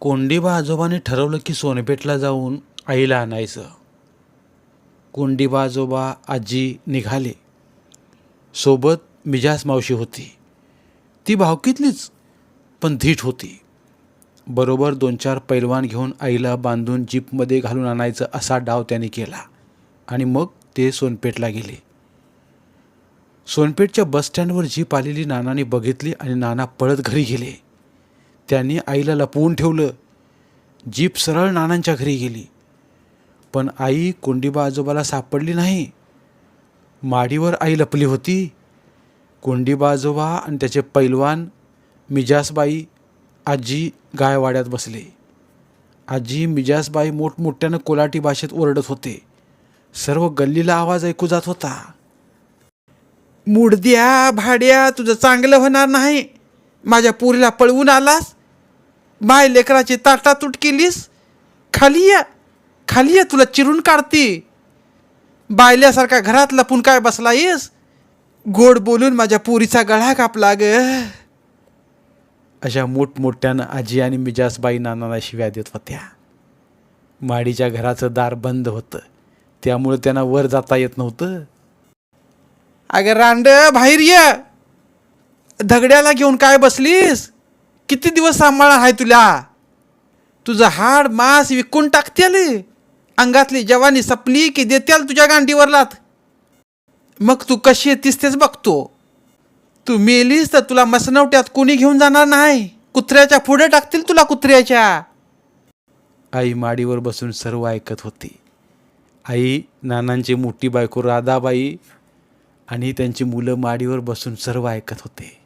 कोंडीबा आजोबाने ठरवलं की सोनपेठला जाऊन आईला आणायचं. कोंडीबा आजोबा आजी निघाले. सोबत मिजास मावशी होती. ती भावकीतलीच पण धीट होती. बरोबर दोन चार पैलवान घेऊन आईला बांधून जीपमध्ये घालून आणायचं असा डाव त्याने केला आणि मग ते सोनपेठला गेले. सोनपेठच्या बसस्टँडवर जीप आलेली नानाने बघितली आणि नाना पळत घरी गेले. त्यांनी आईला लपवून ठेवलं. जीप सरळ नानांच्या घरी गेली. पण आई कोंडीबा आजोबाला सापडली नाही. माडीवर आई लपली होती. कोंडीबा आजोबा आणि त्याचे पैलवान मिजासबाई आजी गायवाड्यात बसले. आजी मिजासबाई मोठमोठ्यानं कोलाटी भाषेत ओरडत होते. सर्व गल्लीला आवाज ऐकू जात होता. मुडद्या भाड्या तुझं चांगलं होणार नाही. माझ्या पुरीला पळवून आलास? माय लेकराची ताटातूट केलीस? खाली या. खाली या तुला चिरून काढते. बायल्यासारखा घरात लपून काय बसला येस गोड बोलून माझ्या पुरीचा गळा कापला ग. अशा मोठमोठ्यानं आजी आणि मिजासबाई नानाला शिव्या देत होत्या. माडीच्या घराचं दार बंद होतं. त्यामुळे त्यांना वर जाता येत नव्हतं. अगं रांड बाहेर ये. धगड्याला घेऊन काय बसलीस? किती दिवस सांभाळा आहे तुला? तुझं हाड मांस विकून टाकत्याल. अंगातली जवानी सपली की देत्याल तुझ्या गांडीवरलात मग तू कशी येतीस तेच बघतो. तू मेलीस तर तुला मसनवट्यात कोणी घेऊन जाणार नाही. कुत्र्याच्या पुढे टाकतील तुला कुत्र्याच्या. आई माडीवर बसून सर्व ऐकत होती. आई नानांची मोठी बायको राधाबाई आणि त्यांची मुलं माडीवर बसून सर्व ऐकत होते.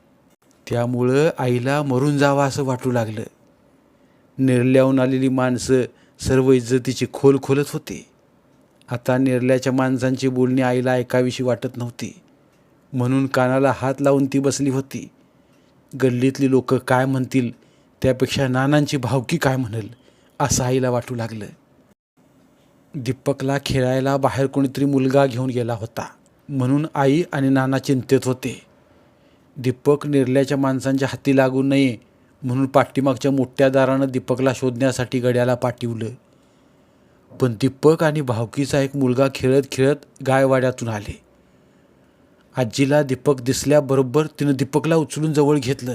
त्यामुळं आईला मरून जावं असं वाटू लागलं. निर्ल्याहून आलेली माणसं सर्व इज्जतीची खोल खोलत होती. आता निर्ल्याच्या माणसांची बोलणी आईला ऐकावीशी वाटत नव्हती. म्हणून कानाला हात लावून ती बसली होती. गल्लीतली लोक काय म्हणतील त्यापेक्षा नानांची भावकी काय म्हणेल असं आईला वाटू लागलं. दीपकला खेळायला बाहेर कोणीतरी मुलगा घेऊन गेला होता. म्हणून आई आणि नाना चिंतेत होते. दीपक निर्ल्याच्या माणसांच्या हाती लागू नये म्हणून पाठीमागच्या मोठ्या दारानं दीपकला शोधण्यासाठी गड्याला पाठवलं. पण दीपक आणि भावकीचा एक मुलगा खेळत खेळत गायवाड्यातून आले. आजीला दीपक दिसल्याबरोबर तिनं दीपकला उचलून जवळ घेतलं.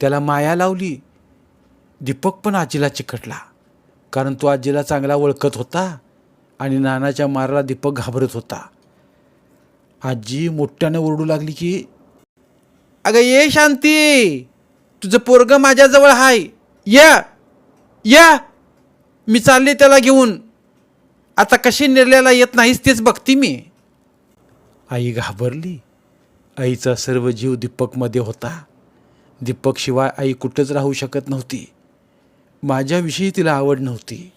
त्याला माया लावली. दीपक पण आजीला चिकटला. कारण तो आजीला चांगला ओळखत होता आणि नानाच्या माराला दीपक घाबरत होता. आजी मोठ्यानं ओरडू लागली की अगं ये शांती. तुझं पोरग माझ्याजवळ हाय. या. या. मी चालले त्याला घेऊन. आता कशी निर्ल्याला येत नाहीस तेच बघती मी. आई घाबरली. आईचा सर्व जीव दीपकमध्ये होता. दीपकशिवाय आई कुठंच राहू शकत नव्हती. माझ्याविषयी तिला आवड नव्हती.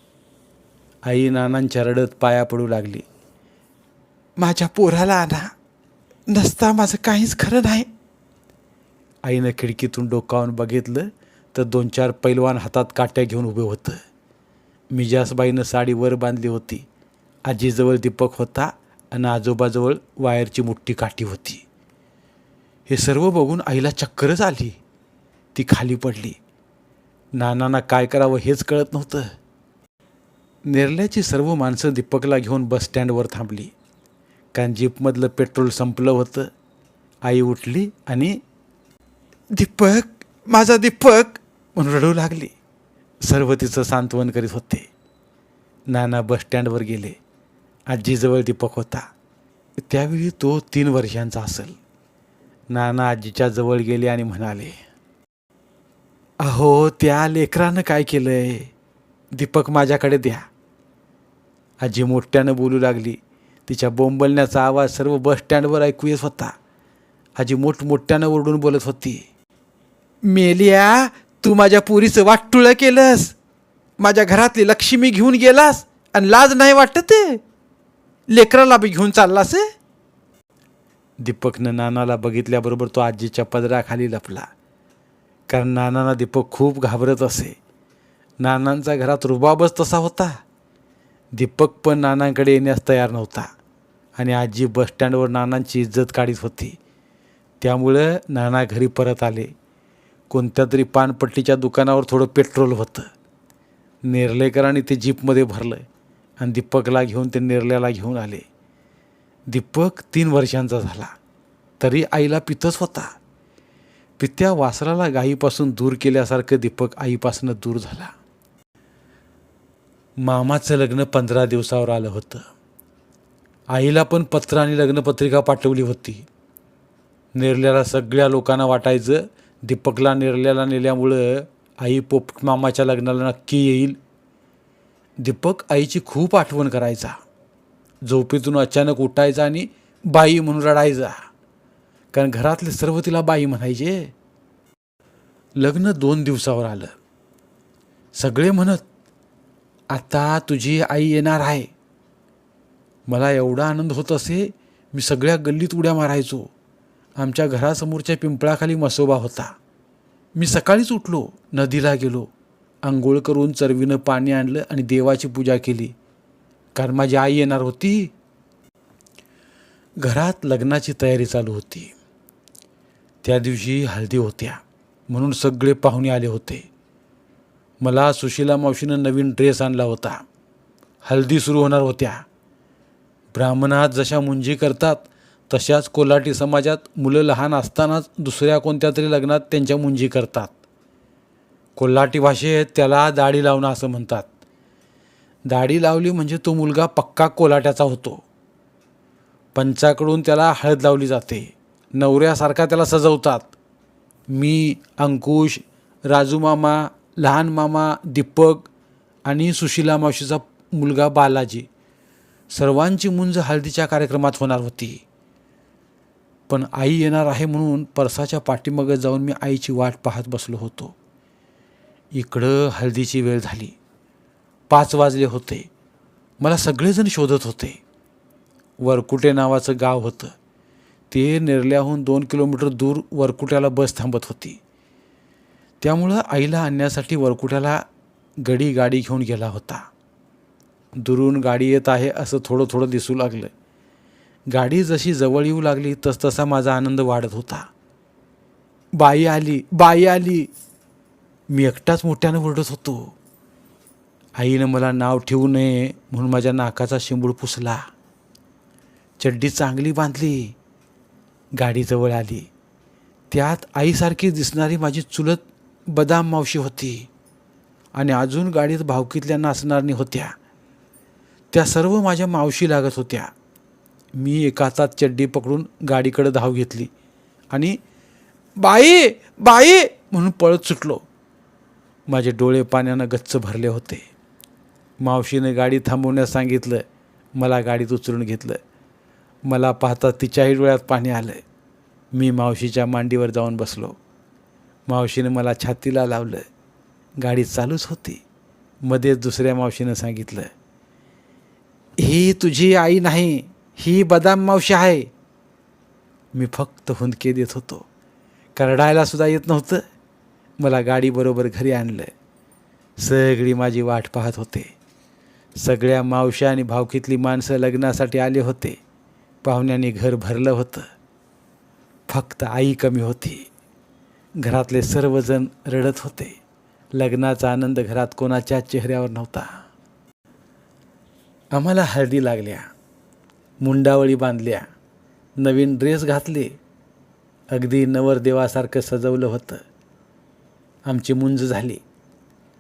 आई नानांच्या रडत पाया पडू लागली. माझ्या पोराला आणा. नसता माझं काहीच खरं नाही. आईनं खिडकीतून डोकावून बघितलं तर दोन चार पैलवान हातात काट्या घेऊन उभे होतं. मिजासबाईनं साडी वर बांधली होती. आजीजवळ दीपक होता आणि आजोबाजवळ वायरची मोठी काठी होती. हे सर्व बघून आईला चक्करच आली. ती खाली पडली. नानांना काय करावं हेच कळत नव्हतं. नेरल्याची सर्व माणसं दीपकला घेऊन बसस्टँडवर थांबली. कारण जीपमधलं पेट्रोल संपलं होतं. आई उठली आणि दीपक माझा दीपक. म्हणून रडू लागली. सर्व तिचं सांत्वन करीत होते. नाना बसस्टँडवर गेले. आजीजवळ दीपक होता. त्यावेळी तो तीन वर्षांचा असेल. नाना आजीच्या जवळ गेले आणि म्हणाले अहो त्या लेकरानं काय केलंय? दीपक माझ्याकडे द्या. आजी मोठ्यानं बोलू लागली. तिच्या बोंबलण्याचा आवाज सर्व बसस्टँडवर ऐकू येत होता. आजी मोठमोठ्यानं ओरडून बोलत होती मेलिया तू माझ्या पुरीचं वाटटुळं केलंस. माझ्या घरातली लक्ष्मी घेऊन गेलास आणि लाज नाही वाटत लेकराला बी घेऊन चाललास दीपकनं नानाला बघितल्याबरोबर तो आजीच्या पदराखाली लपला. कारण नानांना दीपक खूप घाबरत असे. नानांचा घरात रुबाबच तसा होता. दीपक पण नानांकडे येण्यास तयार नव्हता आणि आजी बसस्टँडवर नानांची इज्जत काढीत होती. त्यामुळं नाना घरी परत आले. कोणत्या तरी पानपट्टीच्या दुकानावर थोडं पेट्रोल होतं. नेर्लेकरांनी ते जीपमध्ये भरलं आणि दीपकला घेऊन ते नेरल्याला घेऊन आले. दीपक तीन वर्षांचा झाला. तरी आईला पितच होता. पित्या वासराला गाईपासून दूर केल्यासारखं दीपक आईपासून दूर झाला. मामाचं लग्न पंधरा दिवसावर आलं होतं. आईला पण पत्र आणि लग्नपत्रिका पाठवली होती. नेरल्याला सगळ्या लोकांना वाटायचं दीपकला निर्ल्याला नेल्यामुळं आई पोप मामाच्या लग्नाला नक्की येईल. दीपक आईची खूप आठवण करायचा. झोपेतून अचानक उठायचा आणि बाई म्हणून रडायचा. कारण घरातले सर्व तिला बाई म्हणायचे. लग्न दोन दिवसावर आलं. सगळे म्हणत आता तुझी आई येणार आहे. मला एवढा आनंद होत असे मी सगळ्या गल्लीत उड्या मारायचो. आमच्या घरासमोरच्या पिंपळाखाली मसोबा होता. मी सकाळीच उठलो नदीला गेलो. आंघोळ करून चरवीनं पाणी आणलं आणि देवाची पूजा केली. कारण माझी आई येणार होती. घरात लग्नाची तयारी चालू होती. त्या दिवशी हळदी होत्या म्हणून सगळे पाहुणे आले होते. मला सुशीला मावशीनं नवीन ड्रेस आणला होता. हळदी सुरू होणार होत्या. ब्राह्मणात जशा मुंजी करतात तशाच कोल्हाटी समाजात मुलं लहान असतानाच दुसऱ्या कोणत्या तरी लग्नात त्यांच्या मुंजी करतात. कोल्हाटी भाषेत त्याला दाढी लावणं असं म्हणतात. दाढी लावली म्हणजे तो मुलगा पक्का कोल्हाट्याचा होतो. पंचाकडून त्याला हळद लावली जाते. नवऱ्यासारखा त्याला सजवतात. मी अंकुश राजू मामा लहान मामा दीपक आणि सुशीला मावशीचा मुलगा बालाजी. सर्वांची मुंज हळदीच्या कार्यक्रमात होणार होती. पण आई येणार आहे म्हणून परसाच्या पाठीमागं जाऊन मी आईची वाट पाहत बसलो होतो. इकडं हळदीची वेळ झाली. पाच वाजले होते. मला सगळेजण शोधत होते. वरकुटे नावाचं गाव होतं. ते नेरल्याहून दोन किलोमीटर दूर वरकुट्याला बस थांबत होती. त्यामुळं आईला आणण्यासाठी वरकुट्याला गडी गाडी घेऊन गेला होता. दुरून गाडी येत आहे असं थोडं थोडं दिसू लागलं. गाडी जशी जवळ येऊ लागली तसतसा माझा आनंद वाढत होता. बाई आली बाई आली. मी एकटाच मोठ्यानं ओरडत होतो. आईनं मला नाव ठेवू नये म्हणून माझ्या नाकाचा शिंबूळ पुसला. चड्डी चांगली बांधली. गाडी जवळ आली. त्यात आईसारखी दिसणारी माझी चुलत बदाम मावशी होती. आणि अजून गाडीत भावकीतल्या नाचणारणी होत्या. त्या सर्व माझ्या मावशी लागत होत्या. मी एका हातात चड्डी पकडून गाडीकडे धाव घेतली. आणि बाई बाई म्हणून पळत सुटलो. माझे डोळे पाण्यानं गच्च भरले होते. मावशीने गाडी थांबवण्यास सांगितलं. मला गाडीत उचलून घेतलं. मला पाहता तिच्याही डोळ्यात पाणी आलं मी मावशीच्या मांडीवर जाऊन बसलो. मावशीनं मला छातीला लावलं. गाडी चालूच होती. मध्येच दुसऱ्या मावशीनं सांगितलं ही तुझी आई नाही. ही बदाम मावशी आहे. मी फक्त हुंदके देत होतो. करडायला सुद्धा येत नव्हतं. मला गाडीबरोबर घरी आणलं. सगळी माझी वाट पाहत होते. सगळ्या मावश्या आणि भावकीतली माणसं लग्नासाठी आले होते. पाहुण्यांनी घर भरलं होतं. फक्त आई कमी होती. घरातले सर्वजण रडत होते. लग्नाचा आनंद घरात कोणाच्या चेहऱ्यावर नव्हता. आम्हाला हळदी लागल्या. मुंडावळी बांधल्या. नवीन ड्रेस घातले. अगदी नवरदेवासारखं सजवलं होतं. आमची मुंज झाली.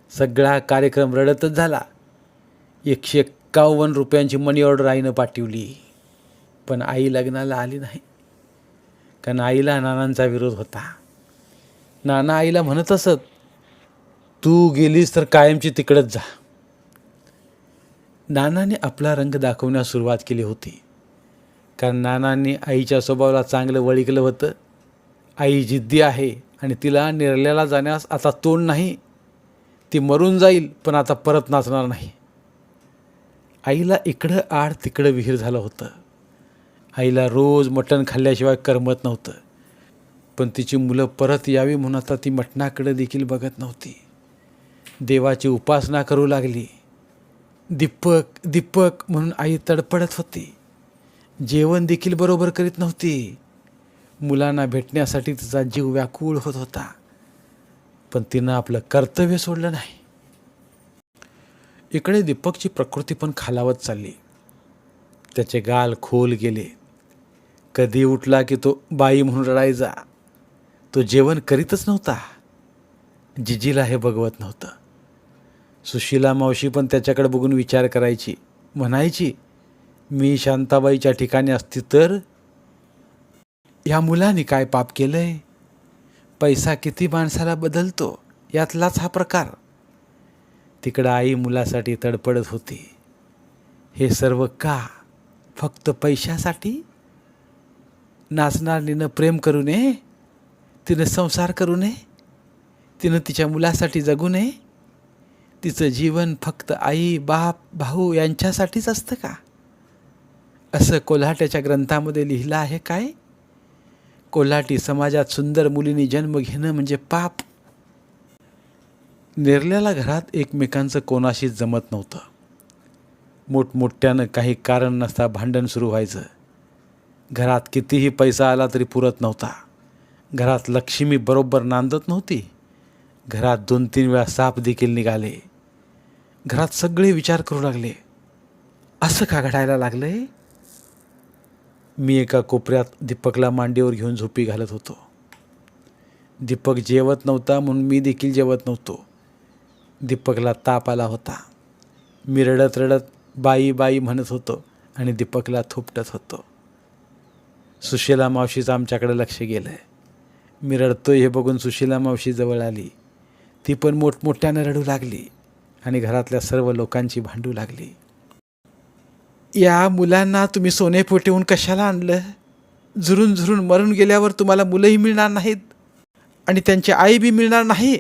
सगळा कार्यक्रम रडतच झाला. एकशे एक्कावन्न रुपयांची मनी ऑर्डर आईनं पाठवली. पण आई लग्नाला आली नाही. कारण आईला नानांचा विरोध होता. नाना आईला म्हणत असत तू गेलीस तर कायमची तिकडंच जा. नानाने आपला रंग दाखवण्यास सुरुवात केली होती. कारण नानांनी आईच्या स्वभावाला चांगलं वळिकलं होतं? आई जिद्दी आहे आणि तिला निर्ल्याला जाण्यास आता तोंड नाही. ती मरून जाईल पण आता परत नाचणार नाही. आईला इकडं आड तिकडं विहीर झालं होतं. आईला रोज मटण खाल्ल्याशिवाय करमत नव्हतं. पण तिची मुलं परत यावी म्हणून आता ती मटणाकडे देखील बघत नव्हती. देवाची उपासना करू लागली. दीपक दीपक म्हणून आई तडपडत होती. जेवण देखील बरोबर करीत नव्हती. मुलांना भेटण्यासाठी तिचा जीव व्याकुळ होत होता पण तिनं आपलं कर्तव्य सोडलं नाही. इकडे दीपकची प्रकृती पण खालावत चालली. त्याचे गाल खोल गेले. कधी उठला की तो बाई म्हणून रडायचा. तो जेवण करीतच नव्हता. जिजीला हे बघवत नव्हतं. सुशीला मावशी पण त्याच्याकडे बघून विचार करायची म्हणायची मी शांताबाईच्या ठिकाणी असती तर? या मुलाने काय पाप केलंय? पैसा किती माणसाला बदलतो? यातलाच हा प्रकार. तिकडं आई मुलासाठी तडपडत होती. हे सर्व का? फक्त पैशासाठी? नाचणारीनं प्रेम करू नये? तिनं संसार करू नये? तिनं तिच्या मुलासाठी जगू नये? तिचं जीवन फक्त आई बाप भाऊ यांच्यासाठीच असतं का? असं कोल्हाट्याच्या ग्रंथामध्ये लिहिलं आहे काय? कोल्हाटी समाजात सुंदर मुलींनी जन्म घेणं म्हणजे पाप. नेरल्याला घरात एकमेकांचं कोणाशी जमत नव्हतं. मोठमोठ्यानं काही कारण नसता भांडण सुरू व्हायचं. घरात कितीही पैसा आला तरी पुरत नव्हता. घरात लक्ष्मी बरोबर नांदत नव्हती. घरात दोन तीन वेळा साप देखील निघाले. घरात सगळे विचार करू लागले. असं का घडायला लागलं आहे मी एका कोपऱ्यात दीपकला मांडीवर घेऊन झोपी घालत होतो. दीपक जेवत नव्हता म्हणून मी देखील जेवत नव्हतो. दीपकला ताप आला होता. मी रडत रडत बाई बाई म्हणत होतो आणि दीपकला थोपटत होतो. सुशीला मावशीचं आमच्याकडे लक्ष गेलं आहे मी रडतोय हे बघून सुशीला मावशी जवळ आली. ती पण मोठमोठ्यानं रडू लागली आणि घरातल्या सर्व लोकांची भांडू लागली. या मुलांना तुम्ही सोने फोटेहून कशाला आणलं? झुरून झुरून मरून गेल्यावर तुम्हाला मुलंही मिळणार नाहीत आणि त्यांची आई बी मिळणार नाही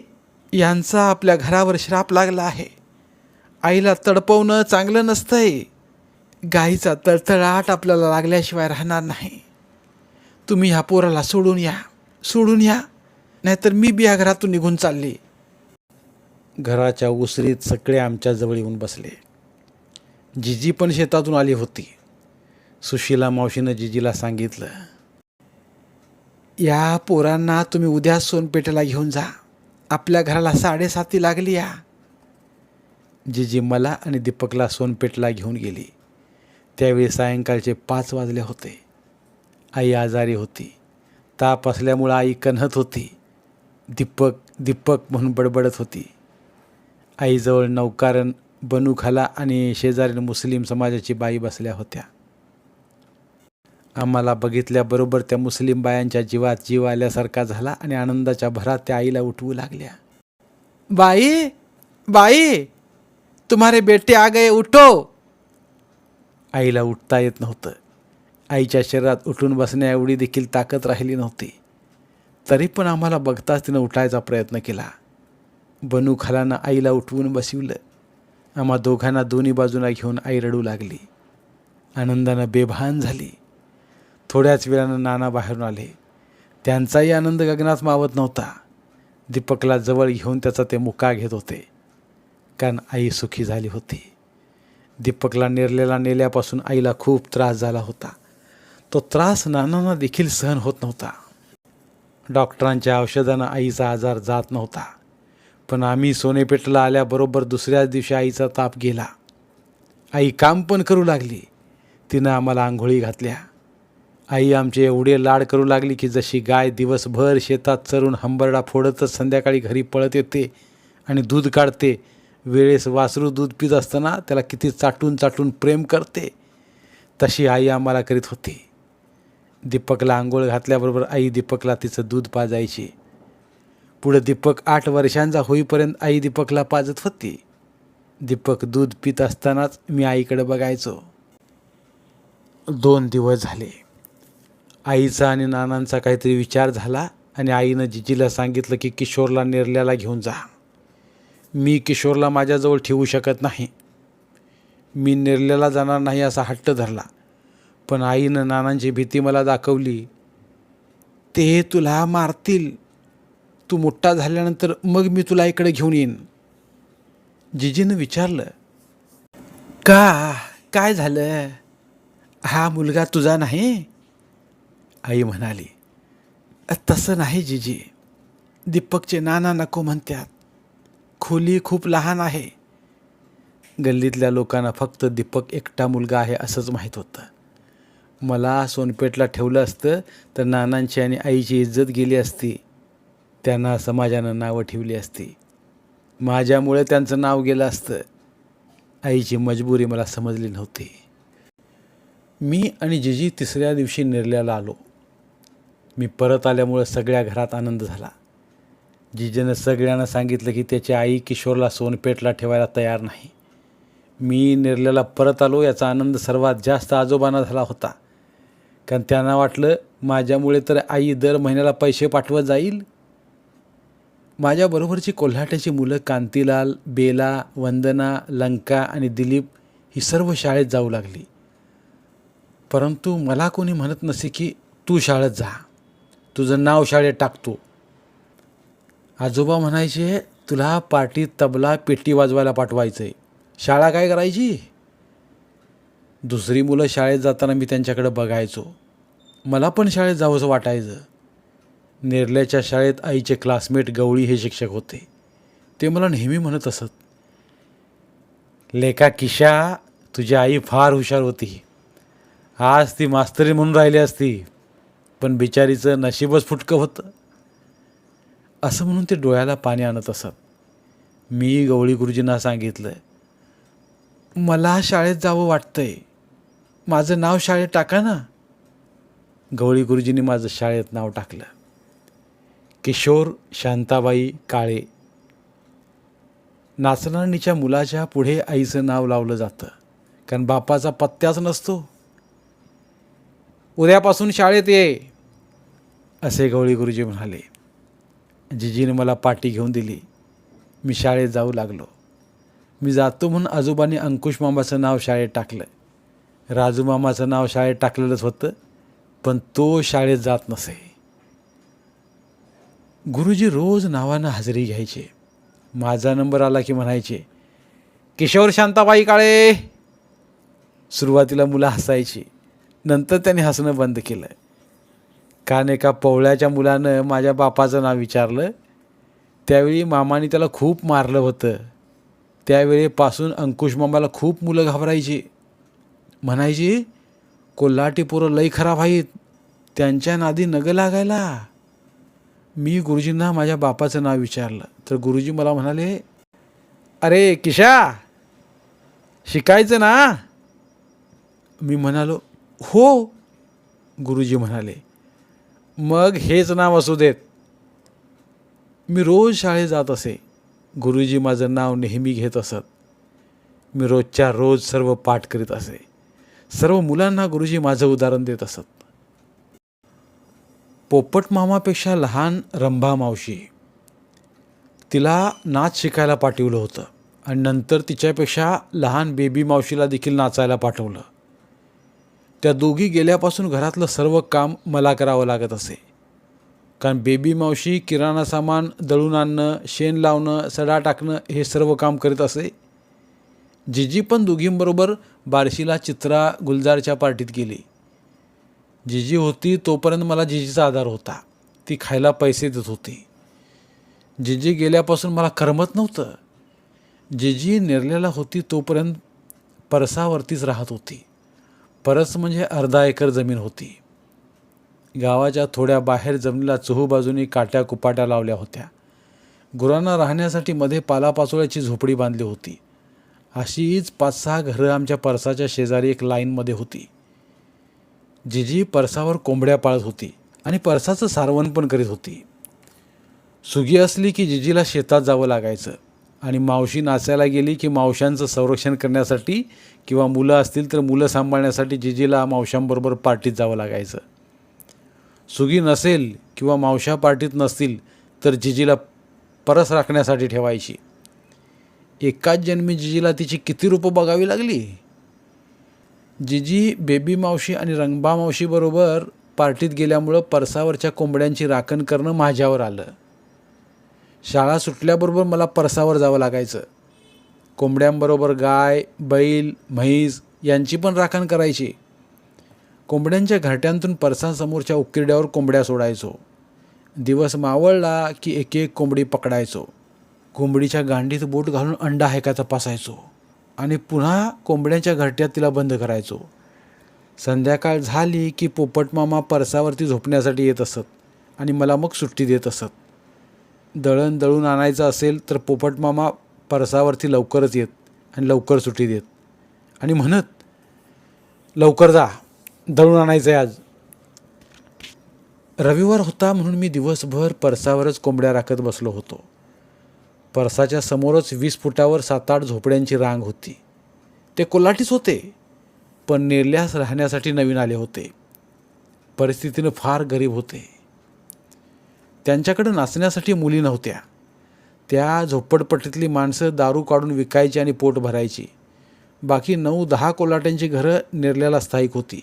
यांचा आपल्या घरावर श्राप लागला आहे. आईला तडपवणं चांगलं नसतंय. गाईचा तळतळाट आपल्याला लागल्याशिवाय राहणार नाही. तुम्ही ह्या पोराला सोडून या सोडून या नाहीतर मी बी या घरातून निघून चालली. घराच्या उसरीत सगळे आमच्या जवळ येऊन बसले. जिजी पण शेतातून आली होती. सुशीला मावशीनं जिजीला सांगितलं या पोरांना तुम्ही उद्या सोनपेठेला घेऊन जा. आपल्या घराला साडेसाती लागली या. जिजी मला आणि दीपकला सोनपेठला घेऊन गेली. त्यावेळी सायंकाळचे पाच वाजले होते. आई आजारी होती. ताप असल्यामुळं आई कन्हत होती. दीपक दीपक म्हणून बडबडत होती. आईजवळ नौकारण बनू खाला आणि शेजारील मुस्लिम समाजाची बाई बसल्या होत्या. आम्हाला बघितल्याबरोबर त्या मुस्लिम बायांच्या जीवात जीव आल्यासारखा झाला आणि आनंदाच्या भरात त्या आईला उठवू लागल्या. बाई बाई तुम्हारे बेटे आ गए उठो. आईला उठता येत नव्हतं. आईच्या शरीरात उठून बसण्या एवढी देखील ताकद राहिली नव्हती. तरी पण आम्हाला बघताच तिनं उठायचा प्रयत्न केला. बनू खालानं आईला उठवून बसविलं. आम्हा दोघांना दोन्ही बाजूला घेऊन आई रडू लागली. आनंदानं बेभान झाली. थोड्याच वेळानं नाना बाहेरून आले. त्यांचाही आनंद गगनात मावत नव्हता. दीपकला जवळ घेऊन त्याचा ते मुका घेत होते. कारण आई सुखी झाली होती. दीपकला नेरलेला नेल्यापासून आईला खूप त्रास झाला होता. तो त्रास नानांना देखील सहन होत नव्हता. डॉक्टरांच्या औषधानं आईचा आजार जात नव्हता. पण आम्ही सोनेपेठला आल्याबरोबर दुसऱ्याच दिवशी आईचा ताप गेला. आई काम पण करू लागली. तिनं आम्हाला आंघोळी घातल्या. आई आमचे एवढे लाड करू लागली की जशी गाय दिवसभर शेतात चरून हंबरडा फोडतच संध्याकाळी घरी पळत येते आणि दूध काढते. वेळेस वासरू दूध पित असताना त्याला किती चाटून चाटून प्रेम करते. तशी आई आम्हाला करीत होती. दीपकला आंघोळ घातल्याबरोबर आई दीपकला तिचं दूध पाजायची. पुढं दीपक आठ वर्षांचा होईपर्यंत आई दीपकला पाजत होती. दीपक दूध पित असतानाच मी आईकडे बघायचो. दोन दिवस झाले. आईचा आणि नानांचा काहीतरी विचार झाला आणि आईनं जिजीला सांगितलं की किशोरला निर्ल्याला घेऊन जा. मी किशोरला माझ्याजवळ ठेवू शकत नाही. मी निर्ल्याला जाणार नाही असा हट्ट धरला. पण आईनं नानांची भीती मला दाखवली. ते तुला मारतील. तू मोठा झाल्यानंतर मग मी तुला इकडे घेऊन येईन. जिजीनं विचारलं का? काय झालं? हा मुलगा तुझा नाही? आई म्हणाली तसं नाही जिजी. दीपकचे नाना नको म्हणतात खोली खूप लहान आहे. गल्लीतल्या लोकांना फक्त दीपक एकटा मुलगा आहे असंच माहीत होतं. मला सोनपेठला ठेवलं असतं तर नानांची आणि आईची इज्जत गेली असती. त्यांना समाजानं नावं ठेवली असती. माझ्यामुळे त्यांचं नाव गेलं असतं. आईची मजबुरी मला समजली नव्हती. मी आणि जिजी तिसऱ्या दिवशी निर्ल्याला आलो. मी परत आल्यामुळं सगळ्या घरात आनंद झाला. जिजेनं सगळ्यांना सांगितलं की त्याची आई किशोरला सोनपेठला ठेवायला तयार नाही. मी निर्ल्याला परत आलो याचा आनंद सर्वात जास्त आजोबांना झाला होता. कारण त्यांना वाटलं माझ्यामुळे तर आई दर महिन्याला पैसे पाठवत जाईल माझ्याबरोबरची कोल्हाट्याची मुलं कांतीलाल बेला वंदना लंका आणि दिलीप ही सर्व शाळेत जाऊ लागली. परंतु मला कोणी म्हणत नसे की तू शाळेत जा. तुझं नाव शाळेत टाकतो आजोबा म्हणायचे तुला पार्टीत तबला पेटी वाजवायला पाठवायचं आहे शाळा काय करायची? दुसरी मुलं शाळेत जाताना मी त्यांच्याकडे बघायचो. मला पण शाळेत जावंसं वाटायचं. नेरल्याच्या शाळेत आईचे क्लासमेट गवळी हे शिक्षक होते. ते मला नेहमी म्हणत असत लेका किशा तुझी आई फार हुशार होती. आज ती मास्तरी म्हणून राहिली असती पण बिचारीचं नशीबच फुटकं होतं. असं म्हणून ते डोळ्याला पाणी आणत असत. मी गवळी गुरुजींना सांगितलं मला शाळेत जावं वाटतंय. माझं नाव शाळेत टाका ना. गवळी गुरुजींनी माझं शाळेत नाव टाकलं. किशोर शांताबाई काळे. नाचणारणीच्या मुलाच्या पुढे आईचं नाव लावलं जातं. कारण बापाचा पत्त्याच नसतो. उद्यापासून शाळेत ये असे गवळी गुरुजी म्हणाले. जिजीने मला पाटी घेऊन दिली. मी शाळेत जाऊ लागलो. मी जातो म्हणून आजोबांनी अंकुश मामाचं नाव शाळेत टाकलं. राजू मामाचं नाव शाळेत टाकलेलंच होतं पण तो शाळेत जात नसे. गुरुजी रोज नावानं हजेरी घ्यायचे. माझा नंबर आला की म्हणायचे किशोर शांताबाई काळे. सुरुवातीला मुलं हसायची. नंतर त्यांनी हसणं बंद केलं. कारण एका पवळ्याच्या मुलानं माझ्या बापाचं नाव विचारलं. त्यावेळी मामाने त्याला खूप मारलं होतं. त्यावेळेपासून अंकुश मामाला खूप मुलं घाबरायची. म्हणायची कोल्हाटी पोरं लई खराब आहेत. त्यांच्या नादी नग लागायला. मी गुरुजींना माझ्या बापाचं नाव विचारलं. तर गुरुजी मला म्हणाले अरे किशा शिकायचं ना? मी म्हणालो हो गुरुजी म्हणाले. मग हेच नाव असू देत. मी रोज शाळेत जात असे. गुरुजी माझं नाव नेहमी घेत असत. मी रोजच्या रोज सर्व पाठ करीत असे. सर्व मुलांना गुरुजी माझं उदाहरण देत असत. पोपट मामापेक्षा लहान रंभा मावशी. तिला नाच शिकायला पाठवलं होतं आणि नंतर तिच्यापेक्षा लहान बेबी मावशीला देखील नाचायला पाठवलं. त्या दोघी गेल्यापासून घरातलं सर्व काम मला करावं लागत असे. कारण बेबी मावशी किराणा सामान दळून आणणं शेण लावणं सडा टाकणं हे सर्व काम करीत असे. जिजी पण दोघींबरोबर बार्शीला चित्रा गुलजारच्या पार्टीत गेली. जिजी होती तोपर्यंत मला जिजीचा आधार होता. ती खायला पैसे देत होती. जिजी गेल्यापासून मला करमत नव्हतं. जिजी निर्ल्याला होती तोपर्यंत परसावरतीच राहत होती. परस म्हणजे अर्धा एकर जमीन होती. गावाच्या थोड्या बाहेर जमिनीला चहूबाजूनी काट्या कुपाट्या लावल्या होत्या. गुरांना राहण्यासाठी मध्ये पालापाचोळ्याची झोपडी बांधली होती. अशीच पाच सहा घरं आमच्या परसाच्या शेजारी एक लाईनमध्ये होती. जिजी परसावर कोंबड्या पाळत होती आणि परसाचं सारवण पण करीत होती. सुगी असली की जिजीला शेतात जावं लागायचं आणि मावशी नाचायला गेली की मावशांचं संरक्षण करण्यासाठी किंवा मुलं असतील तर मुलं सांभाळण्यासाठी जिजीला मावशांबरोबर पार्टीत जावं लागायचं. सुगी नसेल किंवा मावशा पार्टीत नसतील तर जिजीला परस राखण्यासाठी ठेवायची. एकाच जन्मी जिजीला तिची किती रूपं बघावी लागली? जिजी बेबी मावशी आणि रंगबा मावशीबरोबर पार्टीत गेल्यामुळं परसावरच्या कोंबड्यांची राखण करणं माझ्यावर आलं. शाळा सुटल्याबरोबर मला परसावर जावं लागायचं. कोंबड्यांबरोबर गाय बैल म्हैस यांची पण राखण करायची. कोंबड्यांच्या घरट्यांतून परसांसमोरच्या उकिरड्यावर कोंबड्या सोडायचो. दिवस मावळला की एक एक कोंबडी पकडायचो. कोंबडीच्या गांडीत बोट घालून अंडा आहे का तपासायचो. आणि पुन्हा कोंबड्यांच्या घरट्यात तिला बंद करायचो. संध्याकाळ झाली की पोपटमामा परसावरती झोपण्यासाठी येत असत आणि मला मग सुट्टी देत असत. दळण दळून आणायचं असेल तर पोपटमामा परसावरती लवकरच येत आणि लवकर सुट्टी देत. आणि म्हणत लवकर जा दळून आणायचं आहे आज. रविवार होता म्हणून मी दिवसभर परसावरच कोंबड्या राखत बसलो होतो. परसाच्या समोरच वीस फुटावर सात आठ झोपड्यांची रांग होती. ते कोल्हाटीच होते पण निर्ल्यास राहण्यासाठी नवीन आले होते. परिस्थितीनं फार गरीब होते. त्यांच्याकडे नाचण्यासाठी मुली नव्हत्या. त्या झोपडपट्टीतली माणसं दारू काढून विकायची आणि पोट भरायची. बाकी नऊ दहा कोल्हाट्यांची घरं निर्ल्याला स्थायिक होती.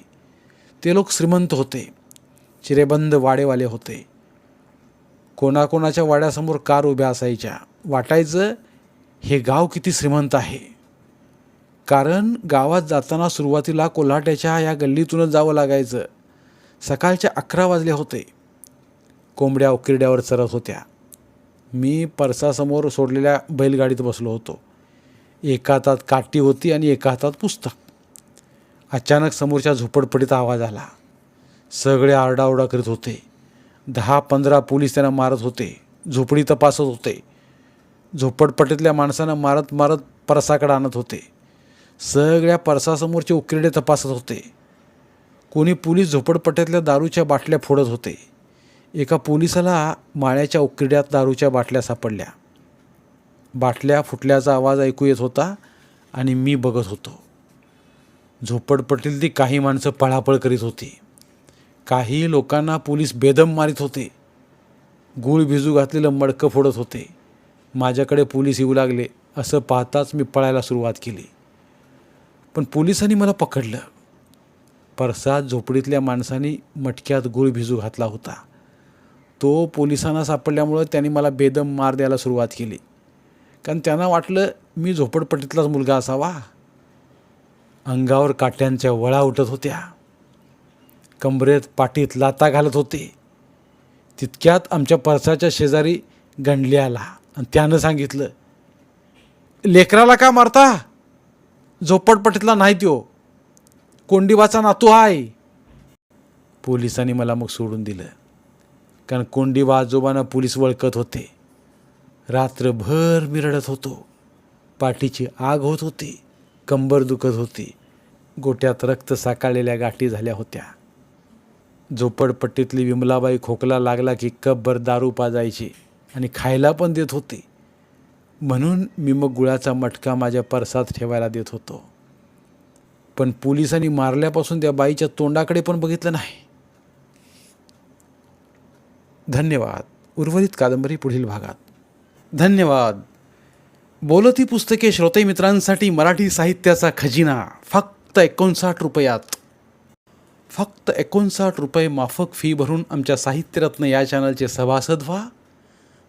ते लोक श्रीमंत होते. चिरेबंद वाडेवाले होते. कोणाकोणाच्या वाड्यासमोर कार उभ्या असायच्या. वाटायचं हे गाव किती श्रीमंत आहे. कारण गावात जाताना सुरुवातीला कोल्हाट्याच्या या गल्लीतूनच जावं लागायचं. सकाळच्या अकरा वाजले होते. कोंबड्या उकिरड्यावर चरत होत्या. मी परसासमोर सोडलेल्या बैलगाडीत बसलो होतो. एका हातात काठी होती आणि एका हातात पुस्तक. अचानक समोरच्या झोपडपडीत आवाज आला. सगळे आरडाओरडा करीत होते. दहा पंधरा पोलीस त्यांना मारत होते. झोपडी तपासत होते. झोपडपट्टीतल्या माणसानं मारत मारत परसाकडे आणत होते. सगळ्या परसासमोरचे उकिरडे तपासत होते. कोणी पोलीस झोपडपट्ट्यातल्या दारूच्या बाटल्या फोडत होते. एका पोलिसाला माळ्याच्या उकिरड्यात दारूच्या बाटल्या सापडल्या. बाटल्या फुटल्याचा आवाज ऐकू येत होता आणि मी बघत होतो. झोपडपट्टीतली काही माणसं पळापळ करीत होती. काही लोकांना पोलीस बेदम मारित होते. गूळ भिजू घातलेलं मडकं फोडत होते. माझ्याकडे पोलीस येऊ लागले असं पाहताच मी पळायला सुरुवात केली. पण पोलिसांनी मला पकडलं. परसात झोपडीतल्या माणसांनी मटक्यात गूळ भिजू घातला होता. तो पोलिसांना सापडल्यामुळं त्यांनी मला बेदम मार द्यायला सुरुवात केली. कारण त्यांना वाटलं मी झोपडपट्टीतलाच मुलगा असावा. अंगावर काट्यांच्या वळा उठत होत्या. कंबरेत पाठीत लाता घालत होते. तितक्यात आमच्या परसाच्या शेजारी गंडली आला आणि त्यानं सांगितलं लेकराला का मारता? झोपडपट्टीतला नाही त्यो कोंडीबाचा नातू आहे पोलिसांनी मला मग सोडून दिलं. कारण कोंडीबा आजोबांना पोलीस वळखत होते. रात्रभर मी रडत होतो. पाठीची आग होत होती. कंबर दुखत होती. गोट्यात रक्त साकाळलेल्या गाठी झाल्या होत्या. झोपडपट्टीतली विमलाबाई खोकला लागला की कपभर दारू पाजायची. आणि खायला पण देत होते. म्हणून मी मग गुळाचा मटका माझ्या परसात ठेवायला देत होतो. पण पोलिसांनी मारल्यापासून त्या बाईच्या तोंडाकडे पण बघितलं नाही. धन्यवाद. उर्वरित कादंबरी पुढील भागात. धन्यवाद. बोलती पुस्तके श्रोते मित्रांसाठी मराठी साहित्याचा खजिना. फक्त एकोणसाठ रुपयात. फक्त एकोणसाठ रुपये माफक फी भरून आमच्या साहित्यरत्न या चॅनलचे सभासद व्हा.